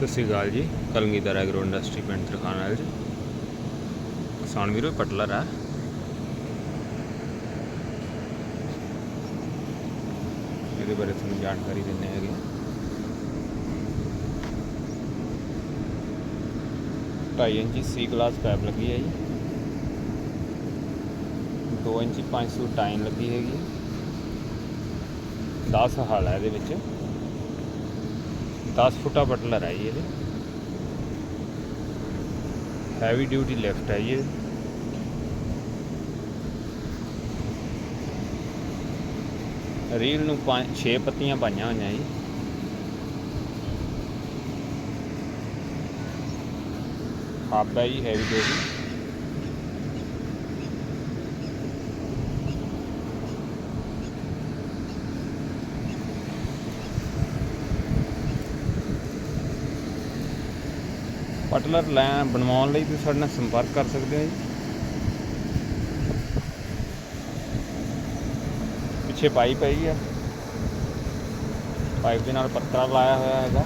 ਸਤਿ ਸ਼੍ਰੀ ਅਕਾਲ ਜੀ। Kalgidhar agro industry ਪਿੰਡ ਤਰਖਾਣਾ ਜੀ। ਕਿਸਾਨ ਵੀਰੋ ਪਟਲਰ ਆ ਇਹਦੇ ਬਾਰੇ ਤੁਹਾਨੂੰ ਜਾਣਕਾਰੀ ਦਿੰਦੇ ਹੈਗੇ। ਢਾਈ ਇੰਚੀ ਸੀ ਕਲਾਸ ਪੈਪ ਲੱਗੀ ਹੈ ਜੀ। 2 ਇੰਚੀ 500 ਟਾਈਨ ਲੱਗੀ ਹੈਗੀ 10 ਹਲ ਹੈ ਇਹਦੇ ਵਿੱਚ। 10 ਫੁੱਟਾ ਬਟਲਰ ਹੈ ਜੀ ਇਹਦੇ। ਹੈਵੀ ਡਿਊਟੀ ਲਿਫਟ ਹੈ ਜੀ ਇਹ। ਰੀਲ ਨੂੰ 5 6 ਪੱਤੀਆਂ ਪਾਈਆਂ ਹੋਈਆਂ ਜੀ। ਹੱਬ ਹੈ ਜੀ ਹੈਵੀ ਡਿਊਟੀ ਪਟਲਰ ਲੈ ਬਣਵਾਉਣ ਲਈ ਤੁਸੀਂ ਸਾਡੇ ਨਾਲ ਸੰਪਰਕ ਕਰ ਸਕਦੇ ਹੋ ਜੀ। ਪਿੱਛੇ ਪਾਈਪ ਹੈਗੀ ਆ। ਪਾਈਪ ਦੇ ਨਾਲ ਪੱਤਰਾ ਲਾਇਆ ਹੋਇਆ ਹੈਗਾ।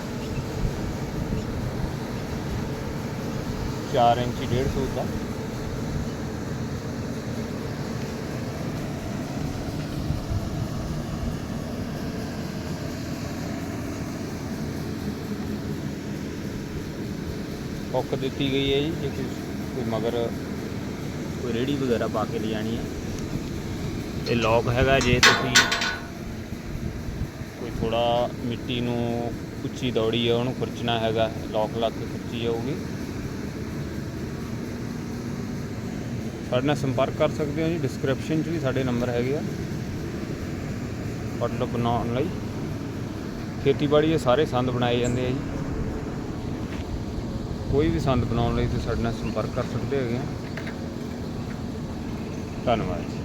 4 ਇੰਚੀ 150 ਦਾ। ਹੁੱਕ ਦਿੱਤੀ ਗਈ ਹੈ ਜੀ, ਜੇ ਕੋਈ ਕੋਈ ਮਗਰ ਕੋਈ ਰੇੜੀ ਵਗੈਰਾ ਪਾ ਕੇ ਲਿਜਾਣੀ ਹੈ। ਇਹ ਲੌਕ ਹੈਗਾ ਜੇ ਤੁਸੀਂ ਕੋਈ ਥੋੜਾ ਮਿੱਟੀ ਨੂੰ ਉੱਚੀ ਦੌੜੀ ਹੈ ਉਹਨੂੰ ਖੁਰਚਣਾ ਹੈਗਾ ਲੌਕ ਲਾ ਕੇ ਖੁਰਚੀ ਜਾਊਗੀ। ਸਾਡੇ ਨਾਲ ਸੰਪਰਕ ਕਰ ਸਕਦੇ ਹੋ ਜੀ ਡਿਸਕ੍ਰਿਪਸ਼ਨ 'ਚ ਵੀ ਸਾਡੇ ਨੰਬਰ ਹੈਗੇ ਆ। ਪਟਲ ਬਣਾਉਣ ਲਈ। ਖੇਤੀਬਾੜੀ ਦੇ ਸਾਰੇ ਸੰਦ ਬਣਾਏ ਜਾਂਦੇ ਆ ਜੀ। ਕੋਈ ਵੀ ਸੰਦ ਬਣਾਉਣ ਲਈ ਤੁਸੀਂ ਸਾਡੇ ਨਾਲ ਸੰਪਰਕ ਕਰ ਸਕਦੇ ਹੈਗੇ ਆ। ਧੰਨਵਾਦ ਜੀ।